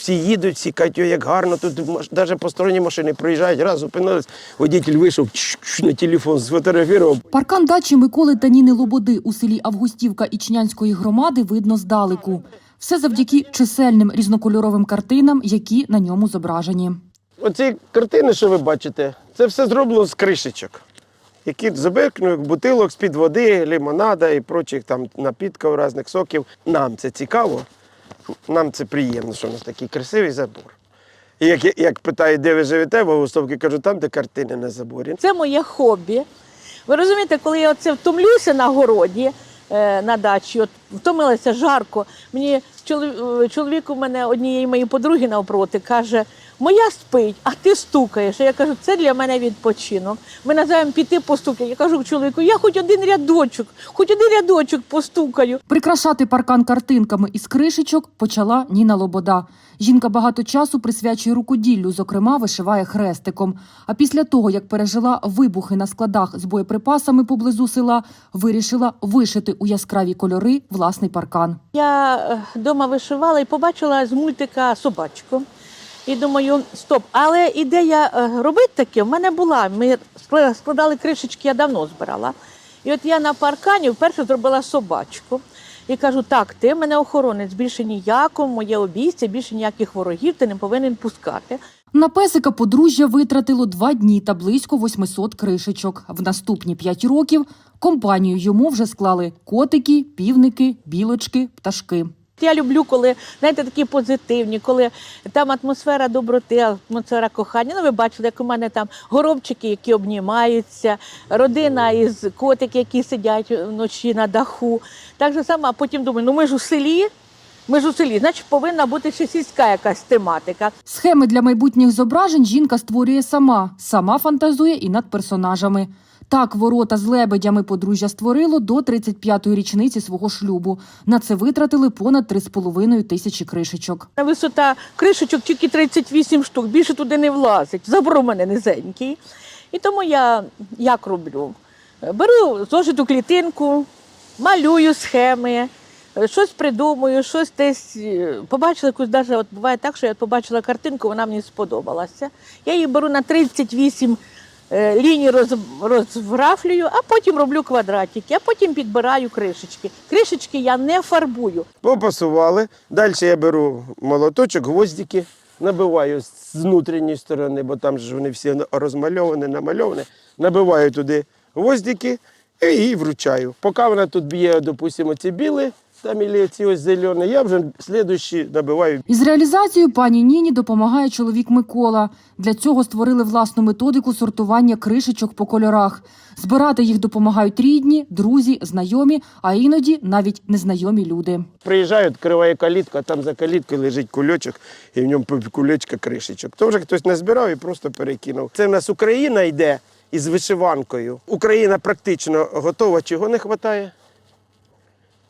всі їдуть, всі кажуть, «Ой, як гарно, тут навіть посторонні машини проїжджають, раз зупинились, водитель вийшов, на телефон сфотографував. Паркан дачі Миколи та Ніни Лободи у селі Августівка Ічнянської громади видно здалеку. Все завдяки чисельним різнокольоровим картинам, які на ньому зображені. Оці картини, що ви бачите, це все зроблено з кришечок, які забиркнуть бутилок з-під води, лимонада і прочих там напідків, різних соків. Нам це цікаво, нам це приємно, що у нас такий красивий забор. І як, як питає, де ви живете, Августовці, кажу, там, де картини на заборі. Це моє хобі. Ви розумієте, коли я оце втомлюся на городі, е, на дачі, от втомилася жарко. Мені чоловік, чоловік у мене однієї моєї подруги навпроти каже: Моя спить, а ти стукаєш. Я кажу, це для мене відпочинок. Ми називаємо піти постукати. Я кажу чоловіку, я хоч один рядочок, хоч один рядочок постукаю. Прикрашати паркан картинками із кришечок почала Ніна Лобода. Жінка багато часу присвячує рукоділлю, зокрема, вишиває хрестиком. А після того, як пережила вибухи на складах з боєприпасами поблизу села, вирішила вишити у яскраві кольори власний паркан. Я вдома вишивала і побачила з мультика собачку. І думаю, стоп, але ідея е, робити таке в мене була. Ми скла- складали кришечки, я давно збирала. І от я на паркані вперше зробила собачку. І кажу, так, ти мене охоронець, більше ніякого, моє обійстя, більше ніяких ворогів ти не повинен пускати. На песика подружжя витратило два дні та близько 800 кришечок. В наступні п'ять років компанію йому вже склали котики, півники, білочки, пташки. Я люблю, коли знаєте, такі позитивні, коли там атмосфера доброти, атмосфера кохання. Ну, ви бачили, як у мене там горобчики, які обнімаються, родина із котики, які сидять вночі на даху. Так же само, а потім думаю, ну ми ж у селі, ми ж у селі, значить повинна бути ще сільська якась тематика. Схеми для майбутніх зображень жінка створює сама, сама фантазує і над персонажами. Так, ворота з лебедями подружжя створило до 35-ї річниці свого шлюбу. На це витратили понад 3,5 тисячі кришечок. Висота кришечок тільки 38 штук, більше туди не влазить. Забор у мене низенький. І тому я як роблю? Беру зошиту клітинку, малюю схеми, щось придумую, щось десь е, побачила якусь, даже от буває так, що я побачила картинку, вона мені сподобалася. Я її беру на 38 е, ліній роз, розграфлюю, а потім роблю квадратики, а потім підбираю кришечки. Кришечки я не фарбую. Попасували. Далі я беру молоточок, гвоздики, набиваю з внутрішньої сторони, бо там ж вони всі розмальовані, намальовані. Набиваю туди гвоздики і її вручаю. Поки вона тут б'є, допустимо, ці білі, там і ці ось зелені, я вже слідуючі набиваю Із реалізацією пані Ніні допомагає чоловік Микола. Для цього створили власну методику сортування кришечок по кольорах. Збирати їх допомагають рідні, друзі, знайомі, а іноді навіть незнайомі люди. Приїжджаю, відкриваю калітку, а там за каліткою лежить кульочок, і в ньому кульочка кришечок. То вже хтось не збирав і просто перекинув. Це в нас Україна йде із вишиванкою. Україна практично готова. Чого не вистачає?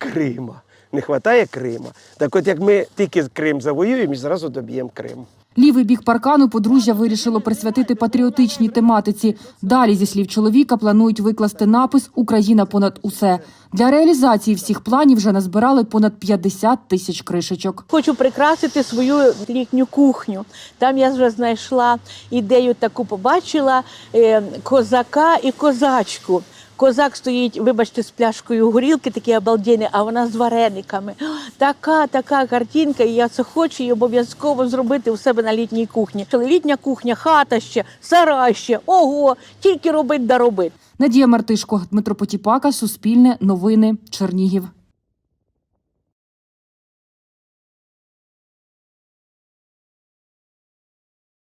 Крима. Не вистачає Крима. Так от як ми тільки Крим завоюємо і зразу доб'ємо Крим. Лівий бік паркану подружжя вирішило присвятити патріотичній тематиці. Далі, зі слів чоловіка, планують викласти напис Україна понад усе. Для реалізації всіх планів вже назбирали понад 50 тисяч кришечок. Хочу прикрасити свою літню кухню. Там я вже знайшла ідею таку, побачила е, козака і козачку. Козак стоїть, вибачте, з пляшкою горілки, такі обалденні, а вона з варениками. Така, така картинка, і я це хочу і обов'язково зробити у себе на літній кухні. Літня кухня, хата ще, сарай ще, ого, тільки робить да робить. Надія Мартишко, Дмитро Потіпака, Суспільне, Новини, Чернігів.